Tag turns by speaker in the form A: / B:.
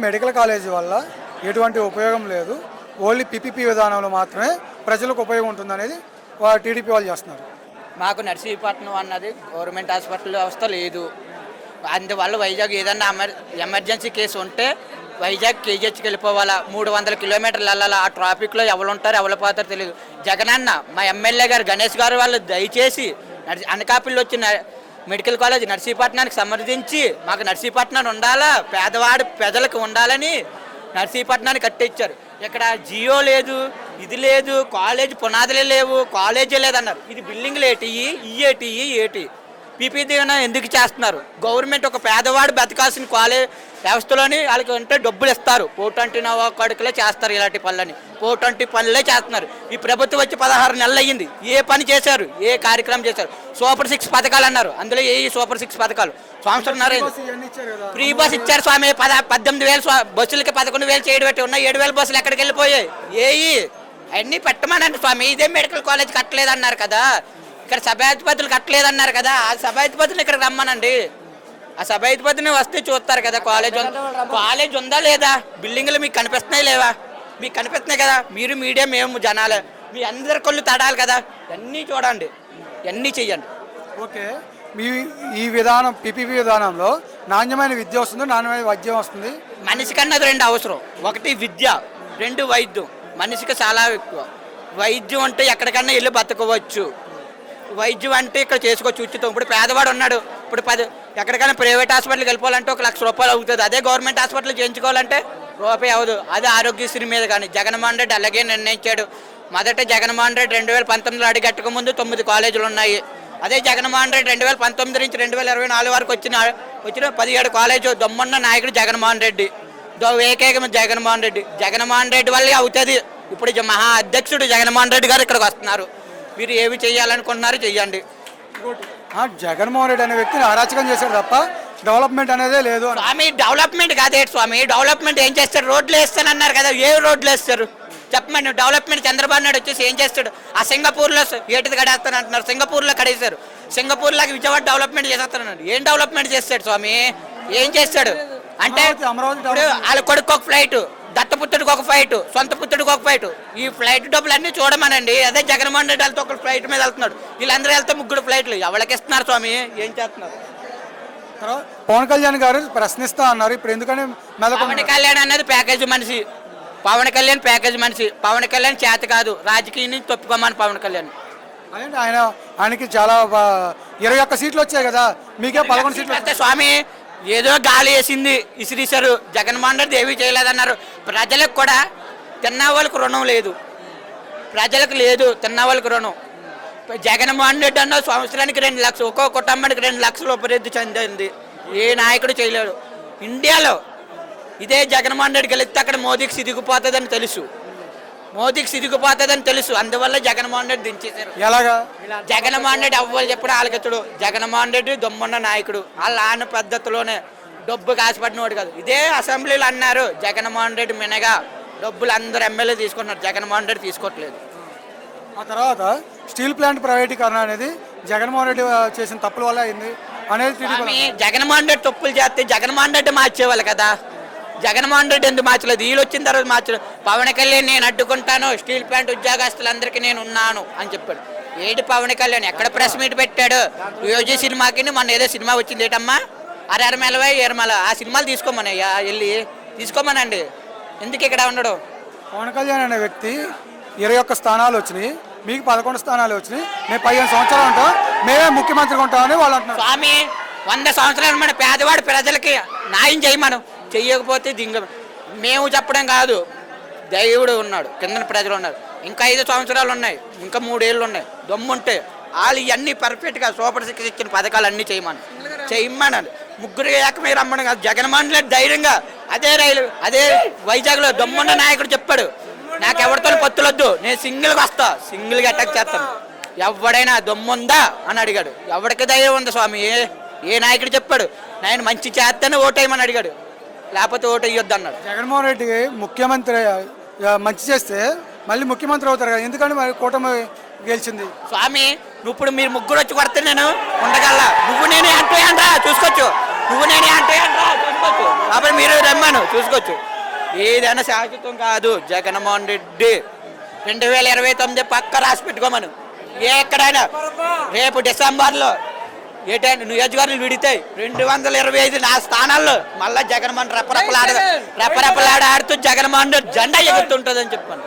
A: Medical college వల్ల ఎటువంటి ఉపయోగం లేదు. ఓన్లీ పిపిపి విధానంలో మాత్రమే ప్రజలకు ఉపయోగం ఉంటుందనేది వా- టీడీపీ వాళ్ళు చేస్తున్నారు.
B: మాకు నర్సీపట్నం అన్నది గవర్నమెంట్ హాస్పిటల్ వ్యవస్థ లేదు. అందువల్ల వైజాగ్ ఏదన్నా ఎమర్ ఎమర్జెన్సీ కేసు ఉంటే వైజాగ్ కేజీహెచ్కి వెళ్ళిపోవాలా? మూడు వందల కిలోమీటర్లు వెళ్ళాలా ఆ ట్రాఫిక్లో ఎవరు ఉంటారు ఎవరు పోతారో తెలియదు జగనన్న మా ఎమ్మెల్యే గారు గణేష్ గారు వాళ్ళు దయచేసి అనకాపల్లి వచ్చిన మెడికల్ కాలేజ్ నర్సీపట్నానికి సమర్థించి మాకు నర్సీపట్నం ఉండాలా? పేదవాడి ప్రజలకు ఉండాలని నర్సీపట్నాన్ని కట్టించారు ఇక్కడ జియో లేదు ఇది లేదు కాలేజ్ పునాదులే లేవు కాలేజీ లేదన్నారు. ఇది బిల్డింగ్లు ఏటి? ఇఏటి ఏటి? పీపీటీ ఎందుకు చేస్తున్నారు? గవర్నమెంట్ ఒక పేదవాడు బతకాల్సిన కాలేజ్ వ్యవస్థలోని వాళ్ళకి అంటే డబ్బులు ఇస్తారు. పోటంటి నవ్వకడుకులే చేస్తారు ఇలాంటి పనులని. పోటంటి పనులే చేస్తున్నారు. ఈ ప్రభుత్వం వచ్చి పదహారు నెలలు అయ్యింది. ఏ పని చేశారు? ఏ కార్యక్రమం చేశారు? సూపర్ సిక్స్ పథకాలు అన్నారు. అందులో ఏ సూపర్ సిక్స్ పథకాలు? సంవత్సరంన్నర. ఫ్రీ బస్ ఇచ్చారు స్వామి. పద పద్దెనిమిది వేలు బస్సులకి పదకొండు వేలు చేయడం పెట్టి ఉన్నాయి. ఏడు వేల బస్సులు ఎక్కడికి వెళ్ళిపోయాయి? ఏయి అన్నీ పెట్టమనండి స్వామి. ఇదే మెడికల్ కాలేజ్ కట్టలేదన్నారు కదా. ఇక్కడ సభాధిపతులు కట్టలేదన్నారు కదా ఆ సభాధిపతులు ఇక్కడికి రమ్మనండి. ఆ సభాధిపతిని వస్తే చూస్తారు కదా కాలేజ్ కాలేజ్ ఉందా లేదా? బిల్డింగ్లు మీకు కనిపిస్తున్నాయి లేవా? మీకు కనిపిస్తున్నాయి కదా? మీరు మీడియా మేము జనాలే. మీ అందరి కళ్ళు తడాలి కదా? అన్నీ చూడండి. అన్నీ చెయ్యండి.
A: ఓకే. మీ ఈ విధానం పిపిపి విధానంలో నాణ్యమైన విద్య వస్తుంది నాణ్యమైన వైద్యం వస్తుంది.
B: మనిషికి అన్నది రెండు అవసరం. ఒకటి విద్య రెండు వైద్యం. మనిషికి చాలా ఎక్కువ. వైద్యం అంటే ఎక్కడికన్నా వెళ్ళి బతకవచ్చు. వైద్యం అంటే ఇక్కడ చేసుకోవచ్చు ఉచితం ఇప్పుడు పేదవాడు ఉన్నాడు. ఇప్పుడు పది ఎక్కడికైనా ప్రైవేట్ హాస్పిటల్కి వెళ్ళిపోవాలంటే ఒక లక్ష రూపాయలు అవుతుంది. అదే గవర్నమెంట్ హాస్పిటల్ చేయించుకోవాలంటే రూపాయి అవ్వదు. అదే ఆరోగ్యశ్రీ మీద కానీ. జగన్మోహన్ రెడ్డి అలాగే నిర్ణయించాడు. మొదట జగన్మోహన్ రెడ్డి రెండు వేల పంతొమ్మిదిలో అడిగట్టక ముందు తొమ్మిది కాలేజీలు ఉన్నాయి. అదే జగన్మోహన్ రెడ్డి రెండు వేల పంతొమ్మిది నుంచి రెండు వేల ఇరవై నాలుగు వరకు వచ్చిన వచ్చిన పదిహేడు కాలేజీ దొమ్మన్న నాయకుడు జగన్మోహన్ రెడ్డి. దో ఏకైక జగన్మోహన్ రెడ్డి. జగన్మోహన్ రెడ్డి వల్లే అవుతుంది. ఇప్పుడు మహా అధ్యక్షుడు జగన్మోహన్ రెడ్డి గారు ఇక్కడికి వస్తున్నారు. మీరు ఏమి చేయాలనుకుంటున్నారు చెయ్యండి.
A: జగన్మోహన్ రెడ్డి అనే వ్యక్తిని అరాచకం చేశాడు తప్ప డెవలప్మెంట్ అనేదే లేదు
B: స్వామి డెవలప్మెంట్ కాదే స్వామి? డెవలప్మెంట్ ఏం చేస్తారు రోడ్లు వేస్తానన్నారు కదా ఏ రోడ్లు వేస్తారు? చెప్పండి డెవలప్మెంట్ చంద్రబాబు నాయుడు వచ్చేసి ఏం చేస్తాడు? ఆ సింగపూర్లో ఏటిది కడేస్తాను అంటున్నారు సింగపూర్లో కడేశారు. సింగపూర్లోకి విజయవాడ డెవలప్మెంట్ చేసేస్తానన్నారు ఏం డెవలప్మెంట్ చేస్తాడు స్వామి? ఏం చేస్తాడు? అంటే వాళ్ళ కొడుకు ఒక ఫ్లైట్. దత్తపుత్రుడికి ఒక ఫ్లైట్ సొంత పుత్రుడికి ఒక ఫ్లైట్ ఈ ఫ్లైట్ డబ్బులు అన్నీ చూడమనండి. అదే జగన్మోహన్ రెడ్డి వాళ్ళతో ఒక ఫ్లైట్ మీద వెళ్తున్నాడు. వీళ్ళందరూ వెళ్తే ముగ్గురు ఫ్లైట్లు ఎవరికి ఇస్తున్నారు స్వామి? ఏం చేస్తున్నారు?
A: పవన్ కళ్యాణ్ గారు ప్రశ్నిస్తా అన్నారు. ఇప్పుడు ఎందుకని మెదకొండ
B: పవన్ కళ్యాణ్ అన్నది ప్యాకేజీ మనిషి. పవన్ కళ్యాణ్ ప్యాకేజీ మనిషి. పవన్ కళ్యాణ్ చేత కాదు. రాజకీయం నుంచి తప్పుకోమని పవన్ కళ్యాణ్.
A: ఆయన ఆయనకి చాలా ఇరవై ఒక్క సీట్లు వచ్చాయి కదా. మీకే పదకొండు సీట్లు
B: అయితే స్వామి ఏదో గాలి వేసింది ఇసిరిసారు జగన్మోహన్ రెడ్డి ఏమీ చేయలేదన్నారు. ప్రజలకు కూడా తిన్న వాళ్ళకి రుణం లేదు. ప్రజలకు లేదు తిన్న వాళ్ళకి రుణం. జగన్మోహన్ రెడ్డి అన్న సంవత్సరానికి రెండు లక్షలు ఒక్కో కుటుంబానికి రెండు లక్షలు అభివృద్ధి చెందింది. ఏ నాయకుడు చేయలేడు. ఇండియాలో ఇదే జగన్మోహన్ రెడ్డి గెలిస్తే అక్కడ మోదీకి సిదిగిపోతుందని తెలుసు. మోదీకి సిదిగిపోతుందని తెలుసు. అందువల్ల జగన్మోహన్ రెడ్డి దించేశారు.
A: ఎలాగా?
B: జగన్మోహన్ రెడ్డి అవ్వాలి చెప్పడం ఆలకెత్తుడు జగన్మోహన్ రెడ్డి దొమ్మన్న నాయకుడు. వాళ్ళ ఆయన పద్ధతిలోనే డబ్బు కాసిపడినవాడు కాదు. ఇదే అసెంబ్లీలో అన్నారు. జగన్మోహన్ రెడ్డి మినగా డబ్బులు అందరు ఎమ్మెల్యే తీసుకుంటున్నారు. జగన్మోహన్ రెడ్డి తీసుకోవట్లేదు.
A: ఆ తర్వాత స్టీల్ ప్లాంట్ ప్రైవేటీకరణ అనేది జగన్మోహన్ రెడ్డి చేసిన తప్పుల వల్ల అయింది అనేది
B: జగన్మోహన్ రెడ్డి తప్పులు చేస్తే జగన్మోహన్ రెడ్డి మార్చేవాళ్ళు కదా. జగన్మోహన్ రెడ్డి ఎందుకు మార్చలేదు? వీళ్ళు వచ్చిన తర్వాత మార్చలేదు. పవన్ కళ్యాణ్ నేను అడ్డుకుంటాను స్టీల్ ప్లాంట్ ఉద్యోగస్తులందరికీ నేను ఉన్నాను అని చెప్పాడు. ఏడు పవన్ కళ్యాణ్? ఎక్కడ ప్రెస్ మీట్ పెట్టాడు? యోజీ సినిమాకి మొన్న ఏదో సినిమా వచ్చింది ఏటమ్మా? అరే అరమెలవై ఎరమల ఆ సినిమాలు తీసుకోమనయ్యా వెళ్ళి తీసుకోమనండి. ఎందుకు ఇక్కడ ఉండడు?
A: పవన్ కళ్యాణ్ అనే వ్యక్తి ఇరవై ఒక్క స్థానాలు వచ్చినాయి. మీకు పదకొండు స్థానాలు వచ్చినాయి. మేము పదిహేను సంవత్సరాలు ఉంటాం. మేమే ముఖ్యమంత్రిగా ఉంటామని వాళ్ళు అంటున్నారు.
B: స్వామి వంద సంవత్సరాలు మన పేదవాడి ప్రజలకి న్యాయం చేయమను. చెయ్యకపోతే దింగ మేము చెప్పడం కాదు. దేవుడు ఉన్నాడు కింద ప్రజలు ఉన్నారు. ఇంకా ఐదు సంవత్సరాలు ఉన్నాయి ఇంకా మూడేళ్ళు ఉన్నాయి. దమ్ముంటే వాళ్ళు ఇవన్నీ పర్ఫెక్ట్గా సూపర్ సిక్స్ ఇచ్చిన పథకాలు అన్నీ చేయమని చేయమన్నాడు ముగ్గురు ఏకమే రమ్మని కాదు. జగన్మోహన్ రెడ్డి ధైర్యంగా అదే రైలు అదే వైజాగ్లో దమ్మున్న నాయకుడు చెప్పాడు. నాకు ఎవరితో పొత్తులొద్దు నేను సింగిల్గా వస్తా సింగిల్గా అటాక్ చేస్తాను. ఎవడైనా దమ్ముందా అని అడిగాడు. ఎవరికి ధైర్యం ఉంది స్వామి? ఏ నాయకుడు చెప్పాడు? నేను మంచి చేస్తేనే ఓటేయమని అడిగాడు. లేకపోతే ఓటు వేయొద్దు అన్నాడు.
A: జగన్మోహన్ రెడ్డి ముఖ్యమంత్రి మంచి చేస్తే మళ్ళీ ముఖ్యమంత్రి అవుతారు కదా ఎందుకని మరి కూటమి గెలిచింది?
B: స్వామి నువ్వు ఇప్పుడు మీరు ముగ్గురు వచ్చి కొడితే నేను ఉండగల నువ్వు నేనే అంటే అంటా చూసుకోవచ్చు. నువ్వు నేనే అంటే అంటా చూసుకోవచ్చు. కాబట్టి మీరు రమ్మను చూసుకోవచ్చు. ఏదైనా శాశ్వతం కాదు జగన్మోహన్ రెడ్డి. రెండు వేల ఇరవై తొమ్మిది పక్క రాసి పెట్టుకోమను. ఎక్కడైనా? రేపు డిసెంబర్లో. ఏటైనా నియోజకవర్గాలు విడితాయి రెండు వందల ఇరవై ఐదు నా స్థానాల్లో మళ్ళా జగన్మోహన్ రెప్పరెప్పలాడ రెప్పరెప్పలాడ ఆడుతూ జగన్మోహన్ జెండా ఎగురుతుంటుందని చెప్పాను.